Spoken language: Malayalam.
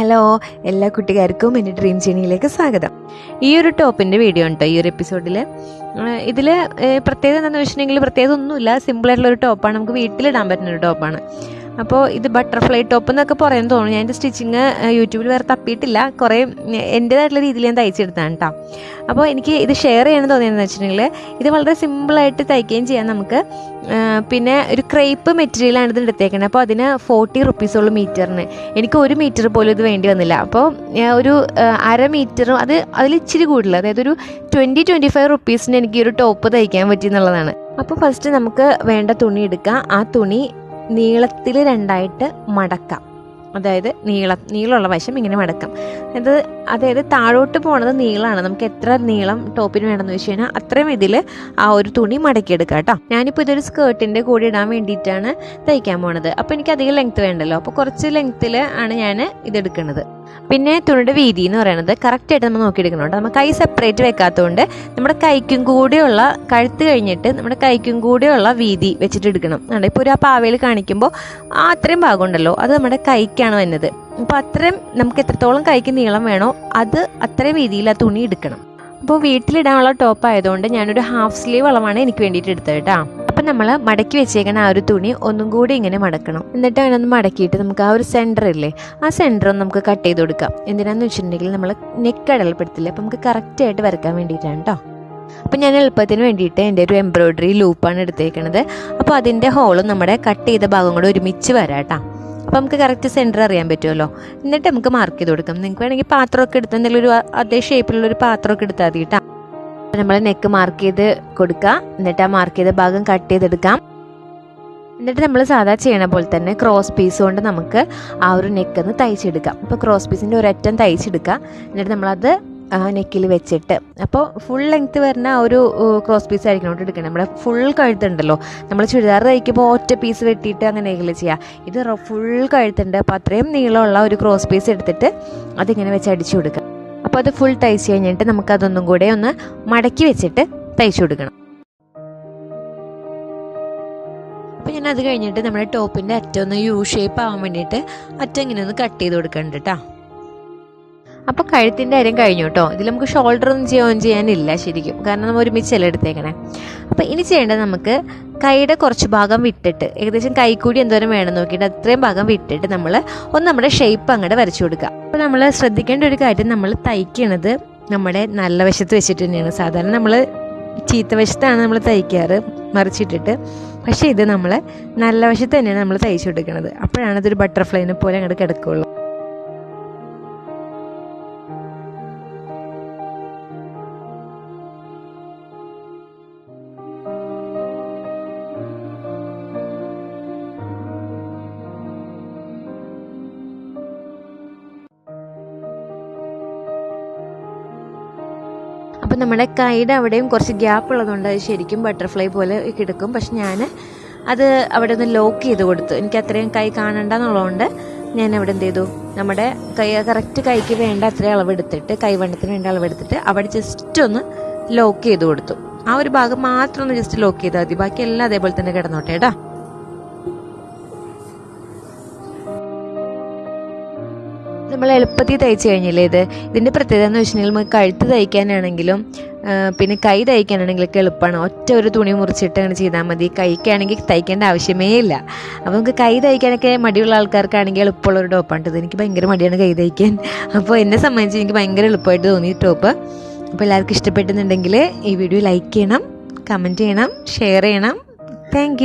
ഹലോ എല്ലാ കുട്ടികാർക്കും എന്റെ ഡ്രീം ജേണിയിലേക്ക് സ്വാഗതം. ഈ ഒരു ടോപ്പിന്റെ വീഡിയോ ഉണ്ടോ ഈ ഒരു എപ്പിസോഡിൽ ഇതിൽ പ്രത്യേകത എന്താണെന്ന് വെച്ചിട്ടുണ്ടെങ്കിൽ പ്രത്യേകത ഒന്നുമില്ല. സിമ്പിളായിട്ടുള്ള ഒരു ടോപ്പാണ്. നമുക്ക് വീട്ടിലിടാൻ പറ്റുന്ന ഒരു ടോപ്പാണ്. അപ്പോൾ ഇത് ബട്ടർഫ്ലൈ ടോപ്പ് എന്നൊക്കെ പറയാൻ തോന്നുന്നു. ഞാൻ എന്റെ സ്റ്റിച്ചിങ് യൂട്യൂബിൽ വേറെ തപ്പിയിട്ടില്ല. കുറേ എന്റേതായിട്ടുള്ള രീതിയിൽ ഞാൻ തയ്ച്ചെടുത്താണ് കേട്ടോ അപ്പോൾ എനിക്ക് ഇത് ഷെയർ ചെയ്യണം തോന്നിയെന്ന് വെച്ചിട്ടുണ്ടെങ്കിൽ ഇത് വളരെ സിമ്പിളായിട്ട് തയ്ക്കുകയും ചെയ്യാം നമുക്ക്. പിന്നെ ഒരു ക്രേപ്പ് മെറ്റീരിയലാണ് ഇത് എടുത്തേക്കുന്നത് അപ്പോൾ അതിന് ഫോർട്ടി റുപ്പീസുള്ളൂ മീറ്ററിന് എനിക്ക് ഒരു മീറ്റർ പോലും ഇത് വേണ്ടി വന്നില്ല. അപ്പോൾ ഒരു അര മീറ്ററും അത് അതിൽ ഇച്ചിരി കൂടുതൽ അതായത് ഒരു ട്വന്റി ട്വന്റി ഫൈവ് റുപ്പീസിന് എനിക്ക് ഒരു ടോപ്പ് തയ്ക്കാൻ പറ്റി എന്നുള്ളതാണ്. അപ്പോൾ ഫസ്റ്റ് നമുക്ക് വേണ്ട തുണി എടുക്കാം. ആ തുണി നീളത്തിൽ രണ്ടായിട്ട് മടക്കാം. അതായത് നീള നീളമുള്ള വശം ഇങ്ങനെ മടക്കാം. അത് അതായത് താഴോട്ട് പോണത് നീളമാണ് നമുക്ക് എത്ര നീളം ടോപ്പിന് വേണമെന്ന് വെച്ച് കഴിഞ്ഞാൽ അത്രയും ഇതിൽ ആ ഒരു തുണി മടക്കിയെടുക്കുക കേട്ടോ. ഞാനിപ്പോൾ ഇതൊരു സ്കേർട്ടിന്റെ കൂടെ ഇടാൻ വേണ്ടിയിട്ടാണ് തയ്ക്കാൻ പോണത്. അപ്പോൾ എനിക്ക് അധികം ലെങ്ത് വേണ്ടല്ലോ. അപ്പോൾ കുറച്ച് ലെങ്ത്തിൽ ആണ് ഞാൻ ഇതെടുക്കുന്നത് പിന്നെ തുണിയുടെ വീതി എന്ന് പറയുന്നത് കറക്റ്റായിട്ട് നമ്മൾ നോക്കിയെടുക്കണോണ്ട് നമ്മൾ കൈ സെപ്പറേറ്റ് വെക്കാത്തതുകൊണ്ട് നമ്മുടെ കൈക്കും കൂടെയുള്ള കഴുത്ത് കഴിഞ്ഞിട്ട് നമ്മുടെ കൈക്കും കൂടെയുള്ള വീതി വെച്ചിട്ട് എടുക്കണം. അതുകൊണ്ട് ഇപ്പോൾ ഒരു ആ പാവയിൽ കാണിക്കുമ്പോൾ ആ അത്രയും ഭാഗം ഉണ്ടല്ലോ അത് നമ്മുടെ കൈക്കാണ് വന്നത് അപ്പോൾ അത്രയും നമുക്ക് എത്രത്തോളം കൈക്ക് നീളം വേണോ അത് അത്രയും വീതിയിൽ ആ തുണി എടുക്കണം. അപ്പോൾ വീട്ടിലിടാനുള്ള ടോപ്പ് ആയതുകൊണ്ട് ഞാനൊരു ഹാഫ് സ്ലീവ് അളവാണ് എനിക്ക് വേണ്ടിയിട്ട് എടുത്തത് കേട്ടോ. അപ്പം നമ്മൾ മടക്കി വെച്ചേക്കണ ആ ഒരു തുണി ഒന്നും കൂടി ഇങ്ങനെ മടക്കണം. എന്നിട്ട് അങ്ങനെ ഒന്ന് മടക്കിയിട്ട് നമുക്ക് ആ ഒരു സെന്റർ ഇല്ലേ ആ സെന്റർ ഒന്ന് നമുക്ക് കട്ട് ചെയ്ത് കൊടുക്കാം. എന്തിനാന്ന് വെച്ചിട്ടുണ്ടെങ്കിൽ നമ്മൾ നെക്ക് അടയാളപ്പെടുത്തില്ല അപ്പം നമുക്ക് കറക്റ്റായിട്ട് വരയ്ക്കാൻ വേണ്ടിയിട്ടാണ് കേട്ടോ അപ്പം ഞാൻ എളുപ്പത്തിന് വേണ്ടിയിട്ട് എന്റെ ഒരു എംബ്രോയ്ഡറി ലൂപ്പാണ് എടുത്തേക്കണത്. അപ്പോൾ അതിന്റെ ഹോളും നമ്മുടെ കട്ട് ചെയ്ത ഭാഗം കൂടെ ഒരുമിച്ച് വരാട്ടാ അപ്പോൾ നമുക്ക് കറക്റ്റ് സെന്റർ അറിയാൻ പറ്റുമല്ലോ. എന്നിട്ട് നമുക്ക് മാർക്ക് ചെയ്ത് കൊടുക്കാം. നിങ്ങൾക്ക് വേണമെങ്കിൽ പാത്രമൊക്കെ എടുത്ത് എന്തെങ്കിലും ഒരു അതേ ഷേപ്പിലുള്ള ഒരു പാത്രമൊക്കെ എടുത്താൽ മതി കേട്ടോ നമ്മൾ നെക്ക് മാർക്ക് ചെയ്ത് കൊടുക്കുക എന്നിട്ട് ആ മാർക്ക് ചെയ്ത ഭാഗം കട്ട് ചെയ്തെടുക്കാം. എന്നിട്ട് നമ്മൾ സാധാ ചെയ്യണ പോലെ തന്നെ ക്രോസ് പീസ് കൊണ്ട് നമുക്ക് ആ ഒരു നെക്കൊന്ന് തയ്ച്ചെടുക്കാം. അപ്പോൾ ക്രോസ് പീസിന്റെ ഒരറ്റം തയ്ച്ചെടുക്കുക എന്നിട്ട് നമ്മളത് നെക്കിൽ വെച്ചിട്ട്. അപ്പോൾ ഫുൾ ലെങ്ത്ത് വരുന്ന ഒരു ക്രോസ് പീസ് ആയിരിക്കണം കേട്ടോ എടുക്കണം. നമ്മുടെ ഫുൾ കഴുത്തുണ്ടല്ലോ. നമ്മൾ ചുരിദാർ തയ്ക്കുമ്പോൾ ഒറ്റ പീസ് വെട്ടിയിട്ട് അങ്ങനെയെങ്കിലും ചെയ്യാം. ഇത് ഫുൾ കഴുത്തുണ്ട്. അപ്പോൾ അത്രയും നീളമുള്ള ഒരു ക്രോസ് പീസ് എടുത്തിട്ട് അതിങ്ങനെ വെച്ച് അടിച്ചു കൊടുക്കുക അപ്പോൾ അത് ഫുൾ തയ്ച്ച് കഴിഞ്ഞിട്ട് നമുക്ക് അതൊന്നും കൂടെ ഒന്ന് മടക്കി വെച്ചിട്ട് തയ്ച്ചു കൊടുക്കണം. അപ്പോൾ ഞാൻ അത് കഴിഞ്ഞിട്ട് നമ്മുടെ ടോപ്പിന്റെ അറ്റം ഒന്ന് യു ഷേപ്പ് ആവാൻ വേണ്ടിയിട്ട് അറ്റം ഇങ്ങനെ ഒന്ന് കട്ട് ചെയ്ത് കൊടുക്കണ്ട കേട്ടോ അപ്പോൾ കഴുത്തിന്റെ കാര്യം കഴിഞ്ഞു കേട്ടോ ഇതിൽ നമുക്ക് ഷോൾഡർ ഒന്നും ചെയ്യാൻ ചെയ്യാനില്ല ശരിക്കും. കാരണം നമ്മൾ ഒരുമിച്ചല്ല എടുത്തേക്കണേ. അപ്പോൾ ഇനി ചെയ്യേണ്ടത് നമുക്ക് കൈയുടെ കുറച്ച് ഭാഗം വിട്ടിട്ട് ഏകദേശം കൈക്കൂടി എന്തോരം വേണം നോക്കിയിട്ട് അത്രയും ഭാഗം വിട്ടിട്ട് നമ്മൾ ഒന്ന് നമ്മുടെ ഷേപ്പ് അങ്ങോട്ട് വരച്ചു കൊടുക്കുക അപ്പോൾ നമ്മൾ ശ്രദ്ധിക്കേണ്ട ഒരു കാര്യം നമ്മൾ തയ്ക്കണത് നമ്മുടെ നല്ല വശത്ത് വെച്ചിട്ട് തന്നെയാണ്. സാധാരണ നമ്മൾ ചീത്ത വശത്താണ് നമ്മൾ തയ്ക്കാറ് മറിച്ചിട്ടിട്ട്. പക്ഷേ ഇത് നമ്മൾ നല്ല വശത്ത് തന്നെയാണ് നമ്മൾ തയ്ച്ചു കൊടുക്കുന്നത് അപ്പോഴാണ് ഇതൊരു ബട്ടർഫ്ലൈനെ പോലെ അങ്ങോട്ട് കിടക്കുകയുള്ളൂ നമ്മുടെ കൈയുടെ അവിടെയും കുറച്ച് ഗ്യാപ്പ് ഉള്ളതുകൊണ്ട് അത് ശരിക്കും ബട്ടർഫ്ലൈ പോലെ കിടക്കും. പക്ഷെ ഞാൻ അത് അവിടെ ഒന്ന് ലോക്ക് ചെയ്ത് കൊടുത്തു. എനിക്ക് അത്രയും കൈ കാണണ്ടെന്നുള്ളതുകൊണ്ട് ഞാൻ അവിടെ എന്ത് ചെയ്തു? നമ്മുടെ കൈ കറക്റ്റ് കൈക്ക് വേണ്ട അത്രയും അളവെടുത്തിട്ട് കൈവണ്ണത്തിന് വേണ്ട അളവെടുത്തിട്ട് അവിടെ ജസ്റ്റ് ഒന്ന് ലോക്ക് ചെയ്ത് കൊടുത്തു. ആ ഒരു ഭാഗം മാത്രം ഒന്ന് ജസ്റ്റ് ലോക്ക് ചെയ്താൽ മതി. ബാക്കി എല്ലാം അതേപോലെ തന്നെ കിടന്നോട്ടെ കേട്ടോ? നമ്മൾ എളുപ്പത്തിൽ തയ്ച്ചു കഴിഞ്ഞില്ലേ ഇത്? ഇതിന്റെ പ്രത്യേകത എന്ന് വെച്ചിട്ടുണ്ടെങ്കിൽ നമുക്ക് കഴുത്ത് തയ്ക്കാനാണെങ്കിലും പിന്നെ കൈ തയ്ക്കാനാണെങ്കിലൊക്കെ എളുപ്പമാണ്. ഒറ്റ ഒരു തുണി മുറിച്ചിട്ട് അങ്ങനെ ചെയ്താൽ മതി. കൈക്കാണെങ്കിൽ തയ്ക്കേണ്ട ആവശ്യമേ ഇല്ല. അപ്പോൾ നമുക്ക് കൈ തയ്ക്കാനൊക്കെ മടിയുള്ള ആൾക്കാർക്കാണെങ്കിൽ എളുപ്പമുള്ള ഒരു ടോപ്പാണ് ഇത് എനിക്ക് ഭയങ്കര മടിയാണ് കൈ തയ്ക്കാൻ. അപ്പോൾ എന്നെ സംബന്ധിച്ച് എനിക്ക് ഭയങ്കര എളുപ്പമായിട്ട് തോന്നി ടോപ്പ്. അപ്പോൾ എല്ലാവർക്കും ഇഷ്ടപ്പെട്ടെന്നുണ്ടെങ്കിൽ ഈ വീഡിയോ ലൈക്ക് ചെയ്യണം കമന്റ് ചെയ്യണം ഷെയർ ചെയ്യണം. താങ്ക്